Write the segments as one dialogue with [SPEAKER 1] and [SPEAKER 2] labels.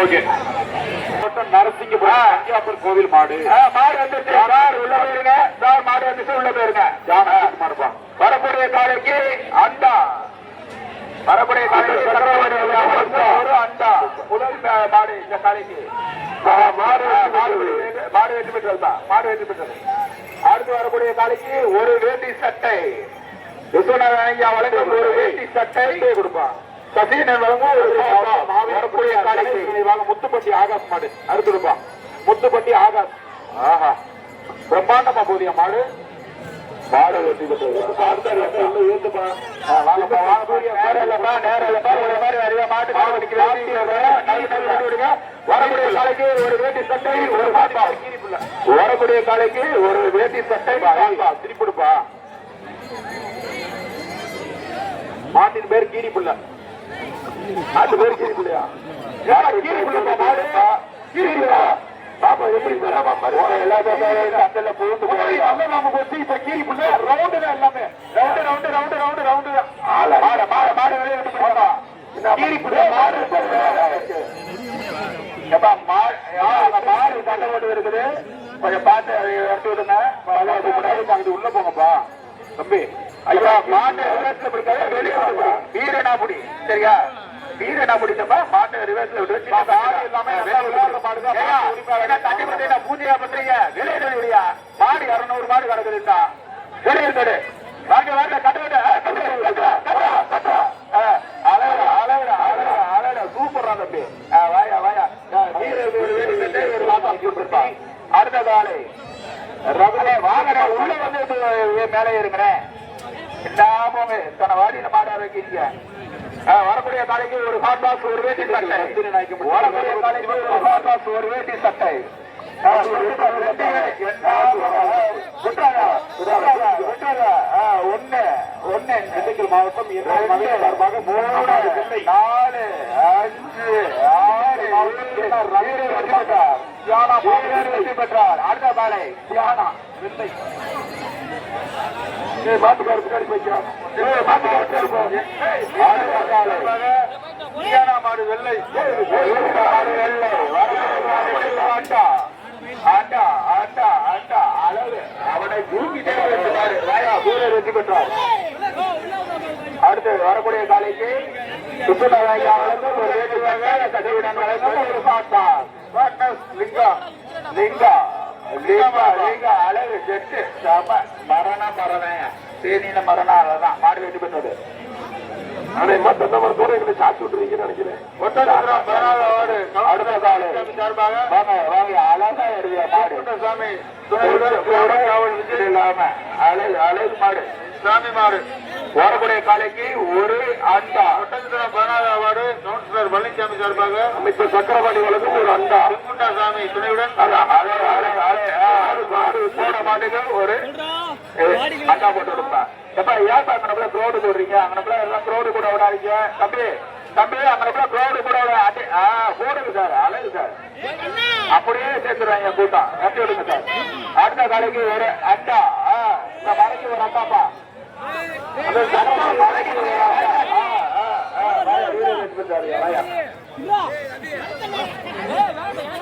[SPEAKER 1] Okay Narasingapuram கோவில் மாடு.
[SPEAKER 2] மாடு வந்துச்சு சார் உள்ள போயிருங்க. சார் மாடு உள்ள போயிருங்க. வரக்கூடிய காலைக்கு அண்டா. வரக்கூடிய காலைக்கு அண்டா. முதல் மாடு இந்த காலைக்கு. மாடு மாடு வெற்றி- வெற்றி பெற்றதுப்பா மாடு வெற்றி பெற்றது. அடுத்து வரக்கூடிய காலைக்கு ஒரு வேட்டி சட்டை. விஸ்வநாதன் ஐயா வழங்கும் ஒரு வேட்டி சட்டை கொடுப்பான். சசீனன் வழங்கும் வரக்கூடிய காலைக்கு
[SPEAKER 1] வாங்க முத்துப்பட்டி ஆகாஷ் மாடு
[SPEAKER 2] அறுத்துருப்பா முத்துப்பட்டி ஆகாஷ் ஆஹா பிரம்மாண்டமா போதிய மாடு மாடு வெற்றி வரக்கூடிய காலைக்கு ஒரு வேட்டி சட்டை ஒரு வரக்கூடிய காலைக்கு ஒரு வேட்டி சட்டை திருப்பிடுப்பா மாட்டின் பேர் கீரி புள்ள நாட்டு பேர் கீரி புள்ளையா கீரி புள்ளப்பா மாடு? கீரி புள்ளா பாப்பா எப்படி வராம எல்லாமே அந்தல பூந்து போய் நம்ம வச்சு இப்ப கீரி புள்ள ரவுண்டு தான் எல்லாமே. Round round round round round தான். மாடு மாடு மாடு வெளியே விட்டு போடா கீரி புள்ள மாடு எப்பா மாடு அந்த மாடு சண்டை போட்டு இருக்குது கொஞ்சம் பார்த்து அதை எடுத்து விடுங்க. அங்கிட்டு உள்ள போங்கப்பா. தம்பி ஐயா மாட்டு வெளியே. வீரனா முடி சரியா? வீரனா முடிச்சப்ப? மாட்டு ரிவர்ஸ்ல விட்டு ஆடு எல்லாமே பத்தி பூஜையா பண்றீங்க? வெளியே வெளியா மாடு இருநூறு மாடு கிடக்குதுட்டா வெளியே இருக்காரு வாங்க வாங்க கட்டு விட்டு அழகா அழகா அழகா அழகா சூப்பரா தம்பி. வாயா வாயா. அடுத்த காலை. ரகுலே வாங்கடா உள்ள வந்து மேலே இருக்கிறேன் இல்லாம தன வாடியில மாடா வைக்கிறீங்க வரக்கூடிய தலைக்கு ஒரு ஹாட் பாக்ஸ் ஒரு வேட்டி சட்டை வரக்கூடிய தலைக்கு ஒரு ஹாட் பாக்ஸ் ஒரு வேட்டி சட்டை ஆ, திண்டுக்கல் மாவட்டம் சார்பாக மூணு நாலு அஞ்சு ஆறு வெற்றி பெற்றார் தியானா வெற்றி பெற்றார் அடுத்த காலை தியானா வெள்ளை பின்னாடி மாடு வெள்ளை மாடு வெள்ளை வரக்கூடிய ஆட்டா ஆட்டா ஆட்டா ஆட்டா அழகு அவனை தூக்கிட்டே இருக்கிறாரு ராயா வீரர் வெற்றி பெற்றார் அடுத்து வரக்கூடிய காலைக்கு சுற்றுலாவையா வழங்கும் ஒரு வேட்டுவாங்க சதவீதம் வழங்கும் ஒரு பாட்டா பாட்னஸ் லிங்கா லிங்கா லிங்கா லிங்கா அழகு செட்டு சம மரண மரணம் தேனின மரணம் அதான் மாடு வெற்றி பெற்றது. ஆனா மத்த நம்பர் தூரம் எங்களை சாத்தி விட்டுருக்கீங்கன்னு நினைக்கிறேன் அடுத்த காலை. சார்பாக வாங்க வாங்க அழகா எழுதிய மாடு. சாமி இல்லாம அழகு அழகு மாடு. சாமி மாடு. வரக்கூடிய காலைக்கு ஒரு அண்டா. பதினாலு ஆடு கவுன்சிலர் பழனிசாமி சார்பாக அமைச்சர் சக்கரபாணி வழங்கும் ஒரு அண்டா. செங்குண்டா சாமி துணையுடன் போன மாட்டுக்கு ஒரு அண்டா போட்டு விடுப்பா எப்பா ஏன் அங்கனப்புல க்ரௌடு போடுறீங்க? அங்கனப்புல எல்லாம் க்ரௌடு கூட விடாதீங்க. தம்பி தம்பி அங்கனப்புல க்ரௌடு கூட விட. போடுங்க சார் அழகு சார். அப்படியே சேர்த்துருவாங்க கூட்டம். கட்டி விடுங்க சார். அடுத்த காலைக்கு ஒரு அண்டா. ஆ, இந்த மலைக்கு ஒரு அந்த சனமா மலைக்கு ஒரு அண்டா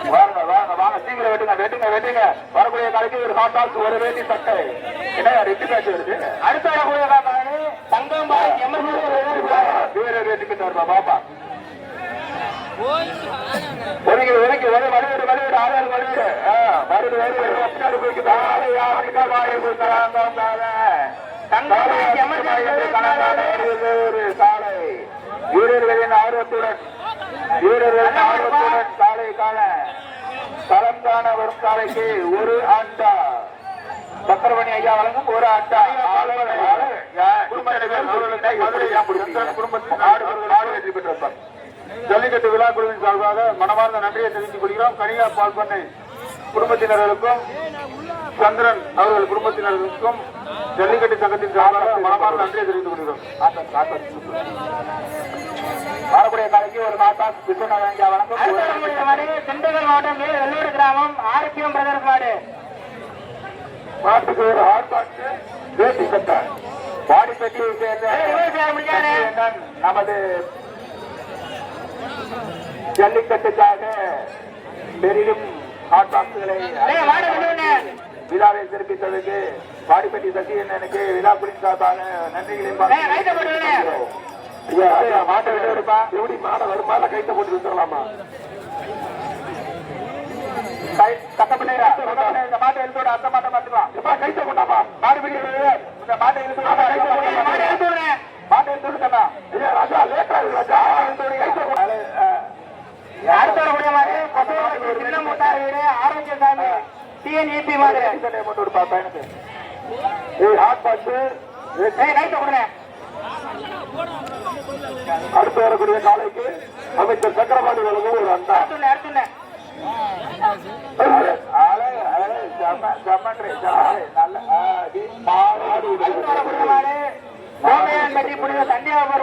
[SPEAKER 2] வாங்க வாங்க வாங்க சீக்கிரம் வெட்டுங்க வெட்டுங்க வெட்டுங்க வரக்கூடிய கடைக்கு ஒரு ஹாட் டாக்ஸ் ஒரு வேட்டி சட்டை என்ன ரெண்டு பேட்ச் வருது அடுத்த வரக்கூடிய வீரர் பாப்பா ஒதுக்கி ஒதுக்கி ஒரு போய்க்கு தாரை வாயை வீரர்களின் ஆர்வத்துடன் வீரர்களின் ஆர்வத்துடன் காண களம் காண வரும் சாலைக்கு ஒரு ஆண்டா. சக்கரவணி ஐயா வழங்கும் ஒரு அண்டா ஜல்லிக்கட்டு விழா குழுவின் சார்பாக மனமார்ந்த நன்றியை தெரிவித்துக் கொள்கிறோம். கனியா பால் பண்ணை குடும்பத்தினர்களுக்கும் சந்திரன் அவர்கள் குடும்பத்தினர்களுக்கும் ஜல்லிக்கட்டு சங்கத்தின் சார்பாக மனமார்ந்த நன்றியை தெரிவித்துக் கொள்கிறோம். வரக்கூடிய காலைக்கு ஒரு மாதா விஸ்வநாதன் ஒரு
[SPEAKER 3] திண்டுக்கல் மாவட்டம் வெள்ளூர் கிராமம் ஆரோக்கியம் பிரதர்ஸ் மாடு.
[SPEAKER 2] மாட்டுக்கு ஒரு ஹாட் பாக்ஸ் வேட்டி சேர்ந்த
[SPEAKER 3] ஏய், விவசாயம் முடிஞ்சானே.
[SPEAKER 2] அண்ணன் நமது ஜல்லிக்கட்டுக்காக பெரிதும் ஹாட் பாக்ஸ்களை விழாவை சிறப்பித்ததுக்கு வாடிப்பட்டி சசிகண்ணனுக்கு சார்பாக
[SPEAKER 3] போட்டு விடு.
[SPEAKER 2] ஐயா, ஐயா, மாட்டை விடுப்பா. எப்படி மாடை வருமா கைத்த போட்டு கட்டப்பண்ணையா இந்த மாட்டை இழுத்து அந்த மாட்டை பார்த்துக்கலாம் எப்பா கைத்த கொண்டாப்பா இந்த மாட்டை
[SPEAKER 3] விடுங்க.
[SPEAKER 2] மாட்டை ஐயா ராஜா லேட்டா ராஜா.
[SPEAKER 3] அடுத்த வீடு ஆரோக்கியசாமி. டிஎன்இபி மாடு
[SPEAKER 2] சட்டையை போட்டு விடுப்பா பையனுக்கு ஏய் ஹாட் பாக்ஸ். அடுத்து வரக்கூடிய காலைக்கு அமைச்சர் சக்கரபாணி வழங்கும் ஒரு அண்டா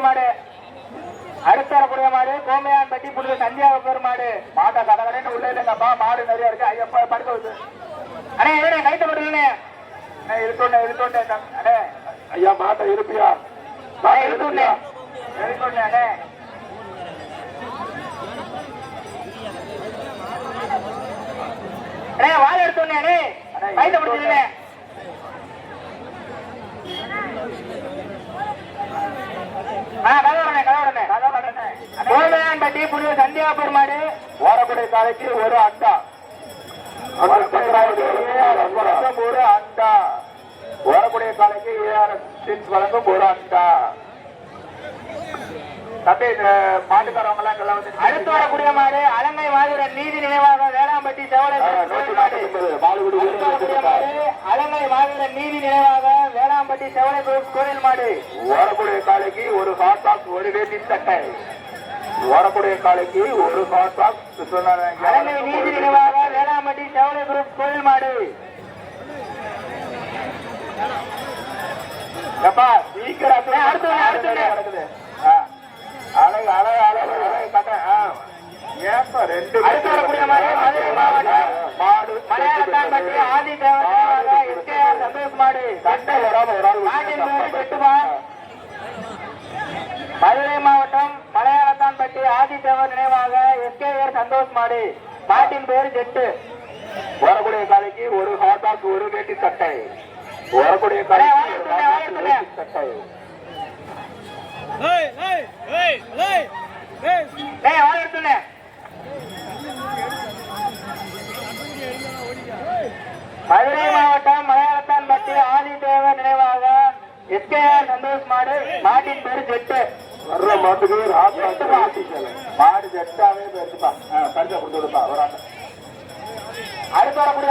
[SPEAKER 2] மாடு,
[SPEAKER 3] அடுத்து வரக்கூடிய மாடு மாடு கோமையான்பட்டி புனித சந்தியாபுரம் மாடு
[SPEAKER 2] மாட்டை கடகடன்னு உள்ள இல்லைங்கப்பா மாடு நிறைய இருக்கு. ஐயப்பா படுக்க
[SPEAKER 3] அண்ணே இருடே கைத்த போட்டுருங்க
[SPEAKER 2] இருக்கோண்டே இருக்கோண்டே அடே. ஐயா மாட்டை இருப்பியா மாட்டை. இருப்பியா இருக்கோண்டே அடே.
[SPEAKER 3] அண்ணே வாழை எடுத்தோடனே அண்ணே கைத்த புனித சந்தியாபுரம் மாடு
[SPEAKER 2] ஓரக்கூடிய காலைக்கு ஒரு வழங்கும் ஒரு அண்டா வரக்கூடிய காலைக்கு ஏஆர்எஸ் வழங்கும் ஒரு அண்டா தம்பி இந்த மாட்டுக்காரவங்க எல்லாம் வந்து
[SPEAKER 3] அடுத்து வரக்கூடிய மாடு அலங்கை மாவீரன் நீதி நினைவாக வேளாம்பட்டி செவலை மாடு அலங்கை நீதி நினைவாக வேளாம்பட்டி செவலை கோயில் மாடு
[SPEAKER 2] ஓரக்கூடிய காலைக்கு ஒரு ஹாட் பாக்ஸ் ஒரு வேட்டி சட்டை வரக்கூடிய காலைக்கு ஒரு ஹாட் பாக்ஸ்
[SPEAKER 3] அலங்கை நீதி நினைவாக வேளாம்பட்டி செவலை குரூப் கோயில் மாடு.
[SPEAKER 2] அழகு அழகு அழகு அழகு கட்ட. ஏப்பா ரெண்டு
[SPEAKER 3] மலையாளத்தான்பட்டி ஆதி நினைவாக எஸ்கேஆர் சந்தோஷ் மாடு.
[SPEAKER 2] சண்டை வராம ஒரு ஆள்
[SPEAKER 3] மாட்டின் பேரு கெட்டுமா மதுரை மாவட்டம் மலையாளத்தான்பட்டி ஆதி தேவர் நினைவாக எஸ்கேஆர் சந்தோஷ் மாடு. மாட்டின் பேரு ஜெட்டு.
[SPEAKER 2] வரக்கூடிய காலைக்கு ஒரு ஹாட் பாக்ஸ் ஒரு வேட்டி சட்டை. வரக்கூடிய காலைக்கு சட்டை.
[SPEAKER 3] மதுரை மாவட்டம் மலையாளத்தான்பட்டி ஆதி தேவர் நினைவாக எஸ்கேஆர் சந்தோஷ் மாடு மாட்டின் பேரு ஜெட்டு.
[SPEAKER 2] வர்ற மாட்டுக்கு ஒரு. மாடு பரிசை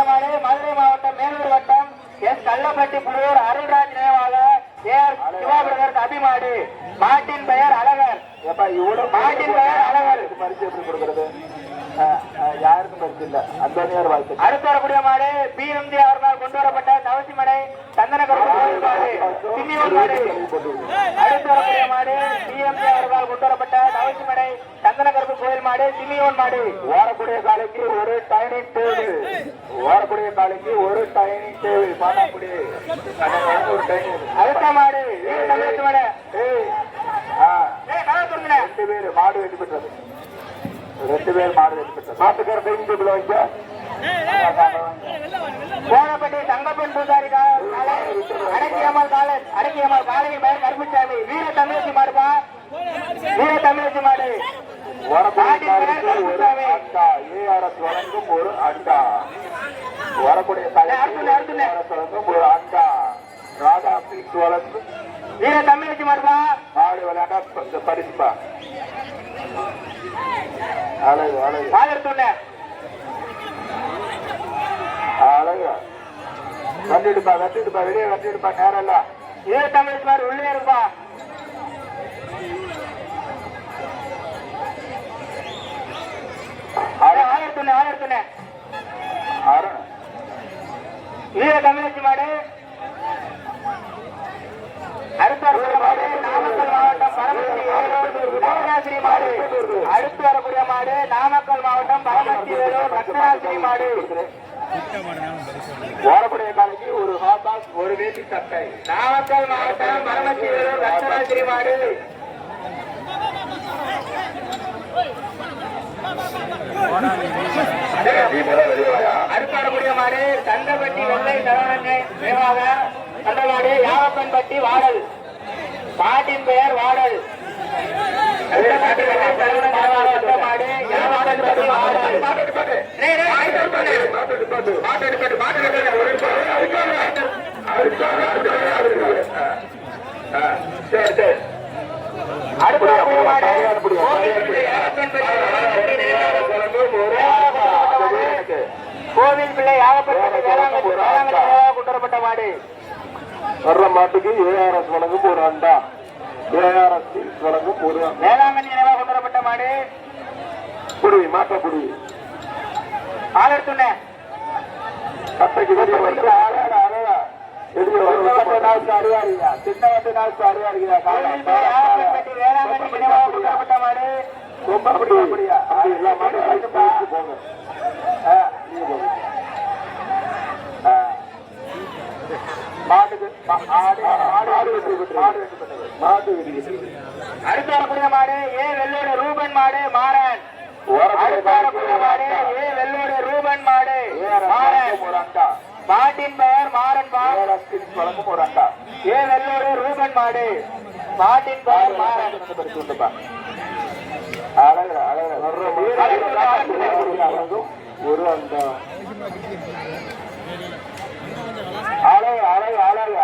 [SPEAKER 3] மாடு மதுரை மாவட்டம் மேலூர் வட்டம் எஸ். கள்ளப்பட்டி புலியூர் அருள்ராஜ் நினைவாக ஏஆர் சிவா பிரதர்ஸ் அபிமாடு. மாட்டின் பெயர் அழகர். மாட்டின் பெயர் அழகர்.
[SPEAKER 2] பரிசு எப்படி கொடுக்கறது? யாருக்கும் பரிசு இல்ல. அந்தோனியார் வாழ்க்கை
[SPEAKER 3] அடுத்து வரக்கூடிய மாடு பி எம்ஜி அவர்களால் கொண்டு வரப்பட்ட தவசிமடை சந்தனகருப்பு கோயில் மாடு சிம்மியூர் மாடு. அடுத்து வரக்கூடிய மாடு பி எம்ஜி அவர்களால் கொண்டு வரப்பட்ட தவசிமடை சந்தனகருப்பு கோயில் மாடு சிமியோன் மாடு.
[SPEAKER 2] ஓரக்கூடிய காலைக்கு ஒரு டைனிங் டேபிள் ஓரக்கூடிய காலைக்கு ஒரு டைனிங் டேபிள் பாட்டாக்குடி. ஒரு டைனிங்
[SPEAKER 3] அடுத்த மாடு. மாடு.
[SPEAKER 2] ரெண்டு பேர் மாடு வெட்டி பெற்றது. ரெண்டு பேர் மாடு பெற்றது மாட்டுக்கார டைனிங் டேபிள் வாங்கிக்க
[SPEAKER 3] கோணப்பட்டி தங்கப்பன் பூசாரி அடக்கியம்மாள் காலேஜ் அடக்கியம்மாள் காலையில் பெயர் கருப்புச்சாமி. வீர தமிழச்சி மாடுப்பா. வீர தமிழச்சி மாடு.
[SPEAKER 2] வழங்கும் ஒரு அண்டா. வரக்கூடிய காலைக்கு ஏஆர்எஸ் வழங்கும் ஒரு அண்டா. ராதா பீஸ் வழங்கும்
[SPEAKER 3] வீர தமிழச்சி மாடுப்பா.
[SPEAKER 2] மாடு விளையாண்டா கொஞ்சம் பரிசுப்பா. அழகு அழகு.
[SPEAKER 3] பாதரத்துள்ள
[SPEAKER 2] அழகு. கட்டிடுப்பா கட்டிடுப்பா வெளியே கட்டிடுப்பா நேரம் இல்ல
[SPEAKER 3] வீர தமிழச்சி மாடு உள்ளே இருப்பா. ஆயிரத்துண்ணே
[SPEAKER 2] அருண்
[SPEAKER 3] வீர தமிழச்சி மாடு அடுத்து மாடு வேலூர் மாடு அடுத்து வரக்கூடிய மாடு நாமக்கல் மாவட்டம் பரமத்தி வேலூர் ரத்னாசிரி மாடு.
[SPEAKER 2] வரக்கூடிய காலைக்கு ஒரு ஹாட் பாக்ஸ் ஒரு வேட்டி சட்டை.
[SPEAKER 3] நாமக்கல் மாவட்டம் பரமத்தி வேலூர் ரத்னாசிரி மாடு. அடுத்து வரக்கூடிய மாடு தந்தப்பட்டி வெள்ளை சரவணனை நினைவாக அந்த மாடு யாவப்பன்பட்டி வாடல். மாட்டின் பெயர் வாடல். கோவில் பிள்ளை யாவப்பன்பட்டி மாடு
[SPEAKER 2] வர்ற மாட்டுக்கு ஏஆர்எஸ் வழங்கும் ஒரு அண்டா ஏஆர்எஸ் வழங்கும் ஒரு
[SPEAKER 3] வேளாங்கண்ணி நினைவாக கொண்டு வரப்பட்ட மாடு
[SPEAKER 2] புடி மாட்ட புடி
[SPEAKER 3] ஆளெடுத்துண்ணே
[SPEAKER 2] கட்டைக்கு வெளியே வந்து அழகா அழகா வெளியே வந்து நாள்
[SPEAKER 3] அடுத்து வரக்கூடிய மாடு ஏ வெள்ளோட ரூபன் மாடு மாறன் அடுத்து வரக்கூடிய மாடு ஏ வெள்ளோட ரூபன் மாடு மாறன்
[SPEAKER 2] ஒரு அண்டா
[SPEAKER 3] மாட்டின் பெயர் மாறன்
[SPEAKER 2] வழங்கும் ஒரு அண்டா
[SPEAKER 3] ஏ வெள்ளோட ரூபன் மாடு மாட்டின் பெயர் மாறன்
[SPEAKER 2] ஒரு அண்டா அழகு அழகு அழகு.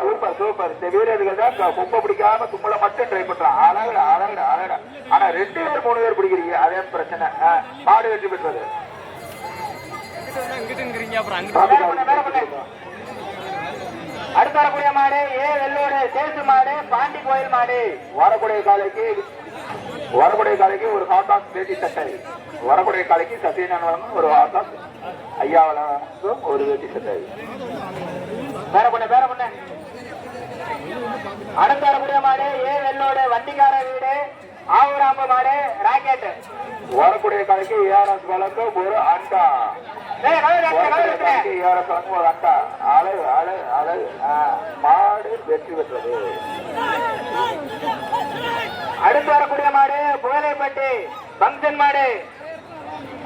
[SPEAKER 2] சூப்பர் சூப்பர் இந்த வீரர்கள் தான் கும்ப பிடிக்காம கும்பல மட்டும் ட்ரை பண்றான் அழகு அழகு அழகு ஆனா ரெண்டு பேர் மூணு பேர் பிடிக்கிறீங்க அதே பிரச்சனை மாடு வெற்றி பெற்றது.
[SPEAKER 3] அடுத்து வரக்கூடிய மாடு ஏ வெள்ளோட சேசு மாடு பாண்டி கோயில் மாடு
[SPEAKER 2] வரக்கூடிய காலைக்கு வரக்கூடிய காலைக்கு ஒரு ஹாட்டாஸ் வேட்டி சட்டை வரக்கூடிய காலைக்கு வழங்கும் ஒரு ஐயா வழங்கும் ஒரு வேட்டி சட்டை
[SPEAKER 3] வேற பண்ண வேற பண்ண அடுத்து வரக்கூடிய மாடு ஏ வெள்ளோட வண்டிக்கார வீடு ஆவுராம்ப மாடு ராக்கெட்
[SPEAKER 2] வரக்கூடிய காலைக்கு ஏஆர்எஸ் வழங்கும் ஒரு அண்டா. ஏஆர்எஸ் வழங்கும் ஒரு அண்டா. அழகு அழகு அழகு. மாடு வெற்றி பெற்றது.
[SPEAKER 3] அடுத்து வரக்கூடிய மாடு புகழைப்பட்டி பங்கன் மாடு.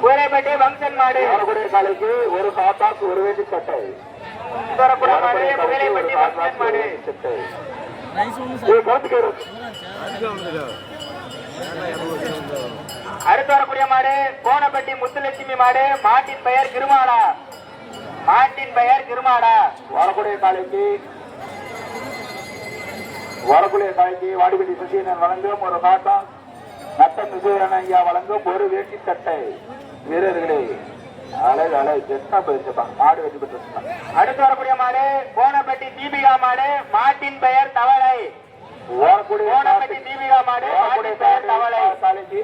[SPEAKER 3] புகழைப்பட்டி பங்கன் மாடு.
[SPEAKER 2] வரக்கூடிய காலைக்கு ஒரு ஹாட்டாஸ் ஒரு வேட்டி சட்டை.
[SPEAKER 3] வரக்கூடிய மாடு புகழைப்பட்டி பங்கன் மாடு.
[SPEAKER 2] சட்டை.
[SPEAKER 3] அடுத்து வரக்கூடிய மாடு கோணப்பட்டி முத்துலட்சுமி மாடு மாட்டின் பெயர் கிருமாடா மாட்டின் பெயர் கிருமாடா
[SPEAKER 2] வரக்கூடிய காலைக்கு வரக்கூடிய காலைக்கு வாடிப்பட்டி சசியனன் வழங்கும் ஒரு காட்டம். நட்டம் விஜயன் ஐயா வழங்கும் ஒரு வேட்டி சட்டை. வீரர்களே அழகு அழகு ஜெஸ்டா போயிருச்சுப்பா மாடு வெற்றி பெற்று
[SPEAKER 3] அடுத்து வரக்கூடிய மாடு கோணப்பட்டி தீபிகா மாடு மாட்டின் பெயர் தவளை. கோணப்பட்டி தீபிகா மாடு மாட்டின் பெயர் தவளை.
[SPEAKER 2] காலைக்கு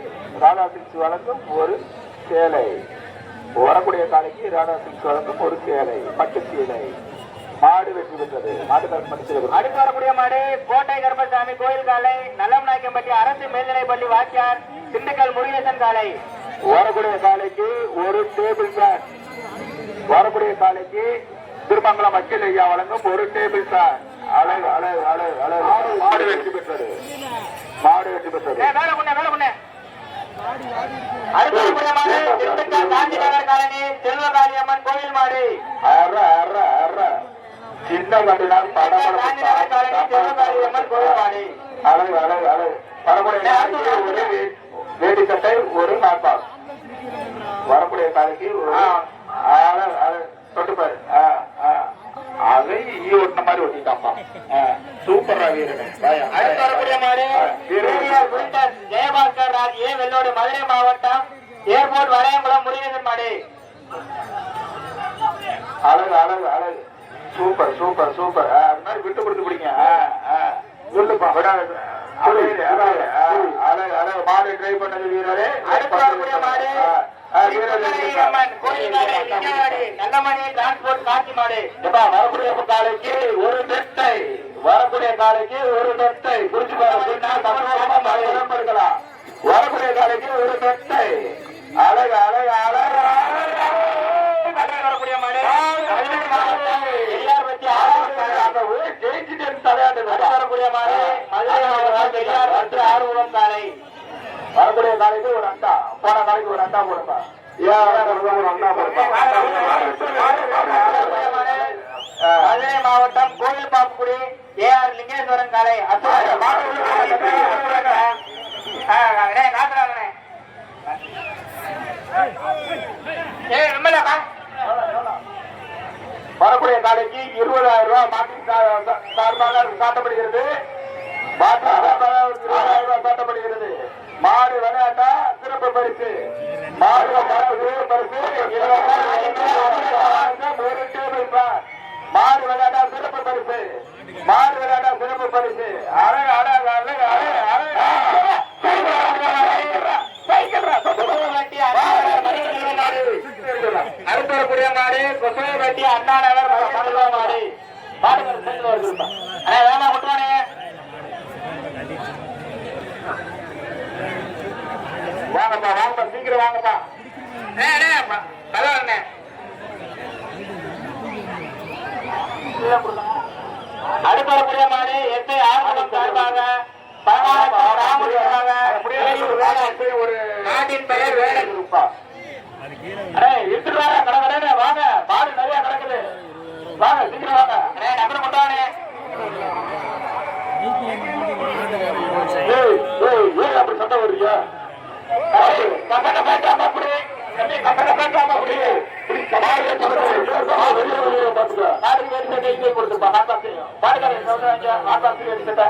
[SPEAKER 2] வழங்கும் ஒரு சேலை. வரக்கூடிய காலைக்கு ராதா சிங்ஸ் வழங்கும் ஒரு சேலை. பட்டு சேலை. மாடு வெற்றி பெற்றது மாட்டு கருப்பணத்தில்
[SPEAKER 3] அடுத்து வரக்கூடிய மாடு கோட்டை கருப்பசாமி கோயில் காலை நல்லம் நாயக்கம்பட்டி அரசு மேல்நிலைப்பள்ளி வாத்தியார் திண்டுக்கல் முருகேசன் காலை.
[SPEAKER 2] வரக்கூடிய காலைக்கு ஒரு டேபிள் ஃபேன் வரக்கூடிய காலைக்கு திருமங்கலம் வக்கீல் ஐயா வழங்கும் ஒரு டேபிள் ஃபேன் அழகு அழகு அழகு அழகு. மாடு வெற்றி பெற்றது. மாடு வெற்றி பெற்றது.
[SPEAKER 3] நகர் காலனி செல்வகாளி அம்மன் கோயில் மாடு.
[SPEAKER 2] அற அற அற. சின்ன
[SPEAKER 3] மாடு.
[SPEAKER 2] அழகு அழகு அழகு. காலைக்கு ஒரு வேடி சட்டை ஒரு நாட்பால் வரக்கூடிய காலைக்கு ஒரு அழகு அழகு தொட்டு பாரு. ஆ, ஆ. அதை ஈ ஒட்டின மாதிரி ஒட்டிட்டாப்பா. சூப்பரா
[SPEAKER 3] ஜெயபாஸ்கர் ராஜ் ஏ வெள்ளோடு மதுரை மாவட்டம் ஏர்போர்ட் வரையங்குளம் முருகேசன் மாடு.
[SPEAKER 2] அழகு அழகு அழகு. Super super super. அது மாதிரி விட்டு கொடுத்து பிடிங்க. சொல்லுப்பா. விடாது. அழகு அழகு மாடு ட்ரை பண்ணது வீரரே.
[SPEAKER 3] அடுத்து மாடு மாடு
[SPEAKER 2] வரக்கூடிய காலைக்கு ஒரு நெட்டை வரக்கூடிய காலைக்கு ஒரு நெட்டை புரிஞ்சு வரக்கூடிய காலைக்கு ஒரு நெட்டை அழகு அழகு அழகு
[SPEAKER 3] வரக்கூடிய பத்தி
[SPEAKER 2] அந்த ஊர் ஜெயிச்சுட்டு தலையாட்டு
[SPEAKER 3] வரக்கூடிய மாடு மதுரை காலை
[SPEAKER 2] வரக்கூடிய காலைக்கு ஒரு அண்டா. போன நாளைக்கு ஒரு அண்டா போடுப்பா.
[SPEAKER 3] மதுரை மாவட்டம் கோவில் பாப்புக்குடி ஏ ஆர் லிங்கேஸ்வரன் காலை
[SPEAKER 2] வரக்கூடிய காலைக்கு இருபதாயிரம் ரூபாய் மாட்டின் சார்பாக காட்டப்படுகிறது மாட்டின் சார்பாக இருபதாயிரம் ரூபாய் காட்டப்படுகிறது மாடு விளையாட்டா? சிறப்பு பரிசு. மாடு பரிசு. ஒரு டேபிள். மாடு விளையாட்டா சிறப்பு பரிசு மாடு விளையாட்டா சிறப்பு பரிசு அழகு அழகு அழகு அழகு அழகு அடுத்து வரக்கூடிய மாடு கொசைப்பட்டி அண்ணா நகர் மருத்துவ மாடு மாடு சென்று வருதுப்பா அண்ணா வேமா கொட்டுவானே வாங்கப்பா வாங்கப்பா சீக்கிரம் வாங்கப்பா தலைவண்ணே அடுத்து வரக்கூடிய மாடு எட்டு ஆர்வம் சார்பாக பதினாறு ராமுடியாக ஒரு நாட்டின் பெயர் வேலை இருப்பா அடே எடுத்துட்டு வாங்க கடை கடையில வாங்க. மாடு நிறைய கிடக்குது. வாங்க சீக்கிரம் வாங்க. கொண்டானே ஏய் ஏய் ஏய் அப்படி சண்டை வர்றியா கம்பெனி பேசாம அப்படி. கம்பெனி பேசாம அப்படி. இப்படி சமாளிக்க வெளியே பாத்துக்க. நாட்டுக்கு வேறு சட்டை இங்கே கொடுத்துப்பா நான் தான் செய்யும் பாடுக்காரன் சொல்றாங்க நான் சட்டை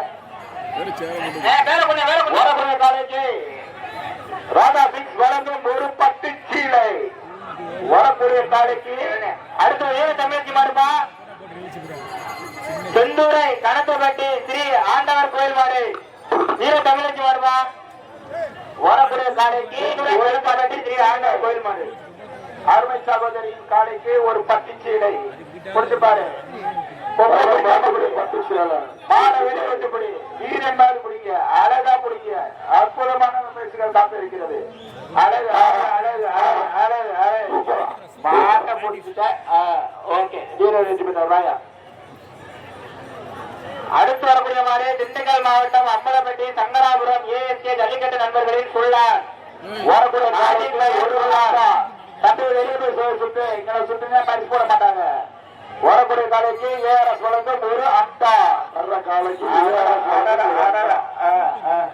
[SPEAKER 2] வேலை பண்ண வேலை பண்ண. காலேஜ். ராதா சிக்ஸ் வழங்கும் ஒரு பத்து சீலை. வரக்கூடிய காலைக்கு அடுத்த ஏழு தமிழ்ச்சி மாடுப்பா செந்தூரை கணத்தப்பட்டி ஸ்ரீ ஆண்டவர் கோயில் மாறு. வீர தமிழ்ச்சி மாடுப்பா வரக்கூடிய காலைக்கு ஒரு கணத்தப்பட்டி ஸ்ரீ ஆண்டவர் கோயில் மாறு. அருமை சகோதரியின் காலைக்கு ஒரு பத்து சீலை. கொடுத்து பாரு. அழகா பிடிங்க. அற்புதமான பரிசுகள் காத்து இருக்கிறது. அழகு அழகு அழகு அழகு மாட்ட பிடிச்சிட்ட ஓகே. வீரன் வச்சு ராயா அடுத்து வரக்கூடிய மாதிரி திண்டுக்கல் மாவட்டம் அம்பலப்பட்டி சங்கராபுரம் ஏஎஸ்கே ஜல்லிக்கட்டு நண்பர்களின் சொல்லார் வரக்கூடிய தம்பி வெளியே போய் சுத்து இங்கே சுட்டுங்க. பரிசு போட மாட்டாங்க காலைக்கு ஏஆர்எஸ் வழங்கும் ஒரு அண்டா வர்ற காலைக்கு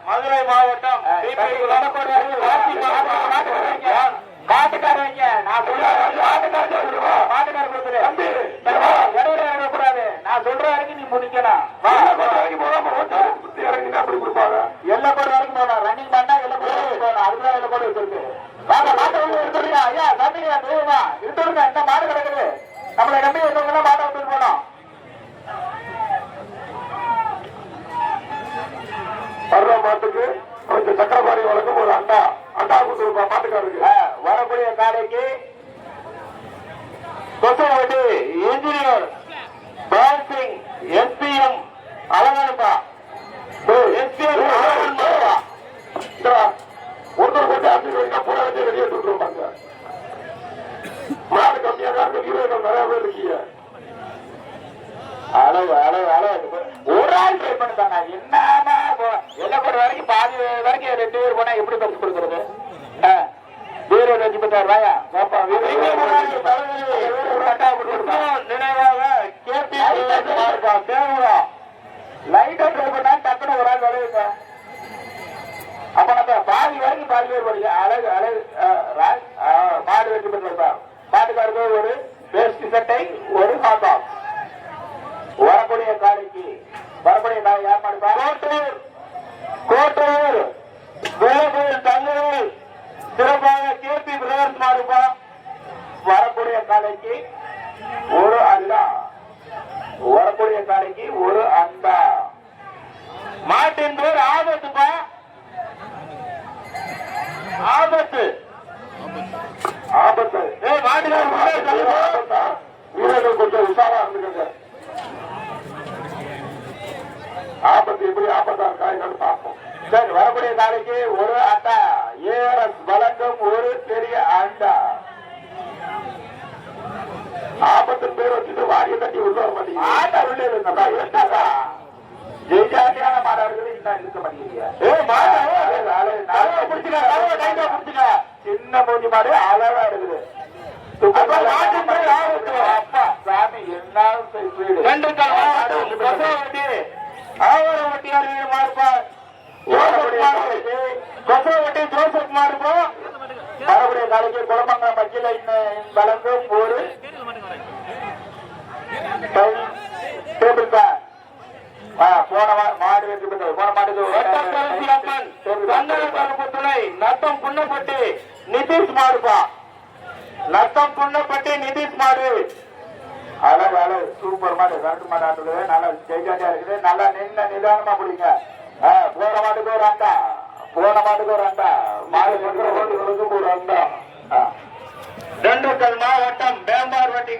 [SPEAKER 2] மதுரை மாவட்டம் மாட்டுக்காரங்க நான் சொல்றேன் மாட்டுக்கார கொடுத்துரு இடையில இறங்கக்கூடாது நான் சொல்ற வரைக்கும் நீ முடிக்கணும் எல்லை கோடு வரைக்கும் போகணும் ரன்னிங் பண்ணா எல்லை போகணும் அதுதான் எல்லை கோடு வச்சிருக்கு மாட்டை வந்து எடுத்துருங்க ஐயா தம்பிங்க தூரமா இருந்துருங்க இந்த மாடு கிடக்குது நம்மளை நம்பி வந்தவங்க மாட்டை விட்டு போனோம் வர்ற மாட்டுக்கு கொஞ்சம் சக்கரபாணி வழக்கம் ஒரு அண்டா அண்டா கொடுத்துருப்பா மாட்டுக்காரருக்கு வரக்கூடிய காலைக்கு கொசவட்டி இன்ஜினியர் பால் சிங் எஸ்பிஎம் அழகனுப்பா. இருக்கு வீரர்கள் நிறைய பேர் இருக்கீங்க அளவு அளவு அளவு. ஒரு ஆள் ட்ரை பண்ணுதாங்க என்னமா எல்லாம் கூட வரைக்கும் பாதி வரைக்கும் ரெண்டு பேர் போனா எப்படி பரிசு கொடுக்கறது? வீரர் அஞ்சு பத்தாயிரம் ரூபாயா? பாப்பா நினைவாக கேபி தேவரா? லைட்டா ட்ரை பண்ணா டக்குனு ஒரு ஆள் விளையுங்க அப்ப நம்ம பாதி வரைக்கும் பாதி பேர் படிக்க அழகு அழகு மாடு வெற்றி பெற்றிருப்பா மாட்டுக்காருக்கு ஒரு டிக்கெட்டை ஒரு ஹாட் வரக்கூடிய காலைக்கு வரக்கூடிய காலை ஏற்பாடு கோட்டூர். கோட்டூர். கோட்டையூர் தங்கூர் சிறப்பாக கேபி பிரதர்ஸ் மாடுப்பா வரக்கூடிய காலைக்கு ஒரு அண்டா வரக்கூடிய காலைக்கு ஒரு அண்டா மாட்டின் பேர் ஆபத்துப்பா. ஆபத்து ஆபத்து ஏ மாட்டுக்கார வீரர்கள் கொஞ்சம் உஷாரா இருந்துக்கங்க ஆபத்து எப்படி ஆபத்தா இருக்கா என்னன்னு பார்ப்போம். சரி வரக்கூடிய நாளைக்கு ஒரு அண்டா ஏஆர்எஸ் வழங்கும் ஒரு பெரிய அண்டா. ஆபத்து பேர் வச்சுட்டு வாரிய தட்டி உள்ள வர மாட்டீங்க. ஆட்டா உள்ள இருந்தா இருந்தாக்கா இன்னும் இருக்க ஏ மாடா பிடிச்சுக்க டைட்டா பிடிச்சுக்க. சின்ன மூஞ்சி மாடு அழகா இருக்குது
[SPEAKER 3] நத்தம் புண்ணப்பட்டி நிதிஷ் மாறுபா நத்தம் புண்ணப்பட்டி நிதிஷ் மாடு.
[SPEAKER 2] அழகு அழகு சூப்பர் மாடு ரெண்டு மாடு நல்லா ஜெயிக்காட்டியா இருக்குது. நல்லா நின்று நிதானமா பிடிங்க. ஆ, போன மாட்டுக்கு ஒரு அண்டா. போன மாட்டுக்கு ஒரு அண்டா. மாடு கொண்டு ஒரு அண்டா. ஆ.
[SPEAKER 3] திண்டுக்கல் மாவட்டம் வேம்பார்வட்டி